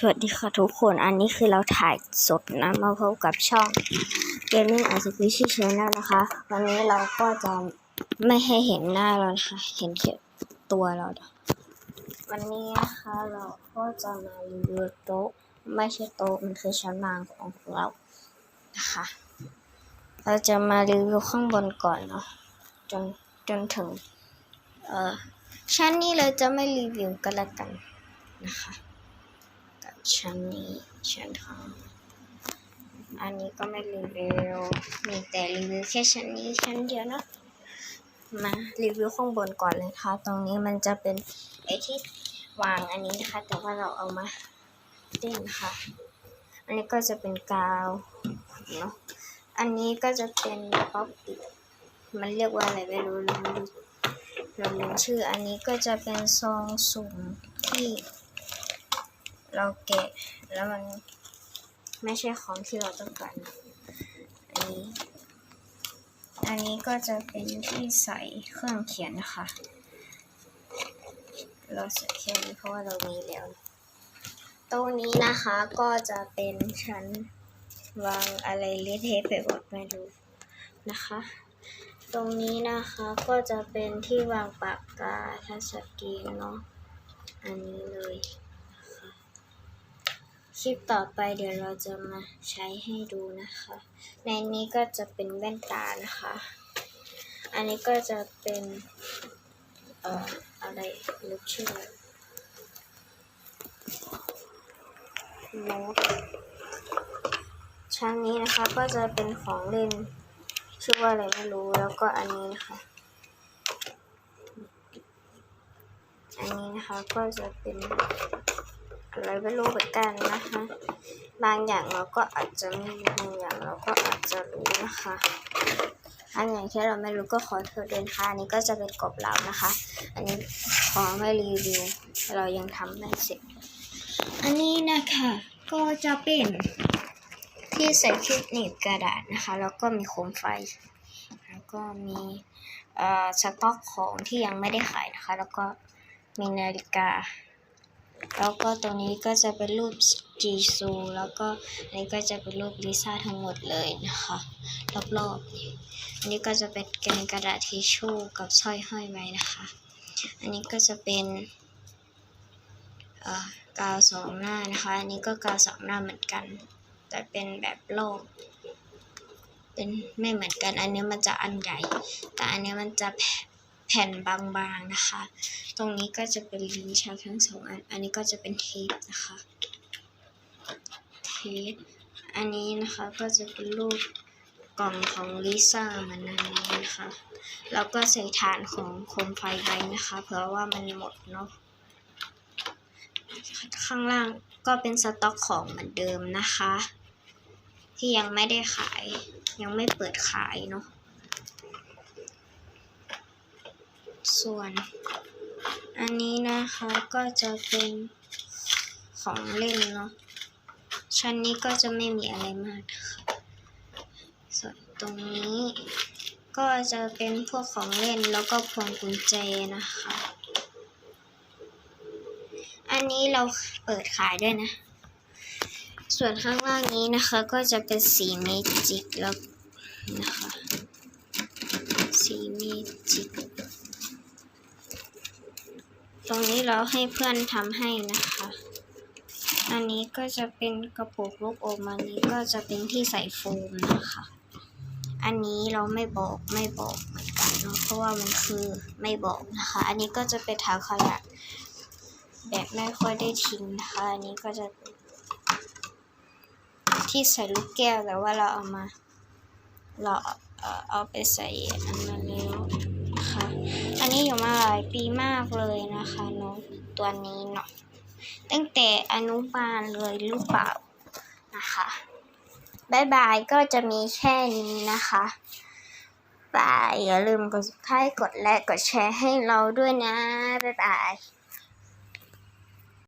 สวัสดีค่ะทุกคน อันนี้คือเราถ่ายสดนะ มาพบกับช่อง Gaming a s p e c i a l Channel นะคะ วันนี้เราก็จะไม่ให้เห็นหน้าเรานะคะ เห็นแค่ตัวเราะวันนี้นะคะเราก็จะมารีวิวโต๊ะ ไม่ใช่โต๊ะ มันคือชั้นวางของเรา นะคะ เราจะมารีวิวข้างบนก่อนเนาะ จนจนถึง เออชั้นนี้เราจะไม่รีวิวกันละกันนะคะ ชั้นนี้ชั้นทองอันนี้ก็ไม่รีวิว มีแต่รีวิวแค่ชั้นนี้ชั้นเดียวเนะมารีวิวข้างบนก่อนเลยค่ะ ตรงนี้มันจะเป็นไอที่วางอันนี้นะคะ แต่ว่าเราเอามาเล่นค่ะ อันนี้ก็จะเป็นกาวเนาะ อันนี้ก็จะเป็นป๊อปปิมันเรียกว่าอะไรไม่รู้ลืมเราลืมชื่อ อันนี้ก็จะเป็นซองสุ่มที่ เราแกะแล้วมันไม่ใช่ของที่เราต้องการอันนี้ อันนี้ก็จะเป็นที่ใส่เครื่องเขียนนะคะ เราใส่แค่นี้เพราะว่าเรามีแล้วโต๊ะนี้นะคะก็จะเป็นชั้นวางอะไรเละเทะไปหมดไม่รู้นะคะ ตรงนี้นะคะก็จะเป็นที่วางปากกาทัชสกรีนเนาะ อันนี้เลย คลิปต่อไปเดี๋ยวเราจะมาใช้ให้ดูนะคะ ในนี้ก็จะเป็นแว่นตานะคะ อันนี้ก็จะเป็นเอ่ออะไรลึกชื่อโน้ตชั้นนี้นะคะก็จะเป็นของเล่น ชื่อว่าอะไรไม่รู้แล้วก็อันนี้นะคะ อันนี้นะคะก็จะเป็น อะไรไม่รู้เหมือนกันนะคะ บางอย่างเราก็อาจจะไม่รู้บางอย่างเราก็อาจจะรู้นะคะ อันอย่างที่เราไม่รู้ก็ขอโทษด้วยนะคะอันนี้ก็จะเป็นกบเรานะคะ อันนี้ขอไม่รีวิว เรายังทำไม่เสร็จ อันนี้นะคะก็จะเป็นที่ใส่คลิปหนีบกระดาษนะคะ แล้วก็มีโคมไฟ แล้วก็มีเอ่อสต็อกของที่ยังไม่ได้ขายนะคะ แล้วก็มีนาฬิกา แล้วก็ตรงนี้ก็จะเป็นรูปจีซู แล้วก็อันนี้ก็จะเป็นรูปลิซ่าทั้งหมดเลยนะคะ รอบๆอันนี้ก็จะเป็นแกนกระดาษทิชชู่กับสร้อยห้อยไว้นะคะ อันนี้ก็จะเป็นเอ่อกาวสองหน้านะคะ อันนี้ก็กาวสองหน้าเหมือนกัน แต่เป็นแบบโลก เป็นไม่เหมือนกัน อันนี้มันจะอันใหญ่ แต่อันนี้มันจะ แผ่นบางๆนะคะ ตรงนี้ก็จะเป็นลิ้นชักทั้งสองอัน อันนี้ก็จะเป็นเทปนะคะ เทป อันนี้นะคะก็จะเป็นรูปกล่องของลิซ่าเหมันนั้นเลยนะคะ แล้วก็ใส่ฐานของโคมไฟไว้นะคะ เผื่อว่ามันหมดเนาะ ข้างล่างก็เป็นสต็อกของเหมือนเดิมนะคะ ที่ยังไม่ได้ขาย ยังไม่เปิดขายเนาะ ส่วน อันนี้นะคะก็จะเป็นของเล่นเนาะ ชั้นนี้ก็จะไม่มีอะไรมากนะคะส่วนตรงนี้ก็จะเป็นพวกของเล่นแล้วก็พวงกุญแจนะคะ อันนี้เราเปิดขายด้วยนะ ส่วนข้างล่างนี้นะคะก็จะเป็นสีเมจิกแล้วนะคะ สีเมจิก ตรงนี้เราให้เพื่อนทำให้นะคะ อันนี้ก็จะเป็นกระปุกลูกอมอันนี้ก็จะเป็นที่ใส่โฟมนะคะ อันนี้เราไม่บอกไม่บอกเหมือนกันเนาะเพราะว่ามันคือไม่บอกนะคะ อันนี้ก็จะเป็นถังขยะแบบไม่ค่อยได้ทิ้งนะคะ อันนี้ก็จะที่ใส่ลูกแก้วแต่ว่าเราเอามาเราเอาไปใส่อันนั้น อยู่มาหลายปีมากเลยนะคะเนาะตัวนี้เนาะตั้งแต่อนุบาลเลยหรือเปล่านะคะบายบายก็จะมีแค่นี้นะคะบายอย่าลืมกดไลค์กดไลค์กดแชร์ให้เราด้วยนะบายบาย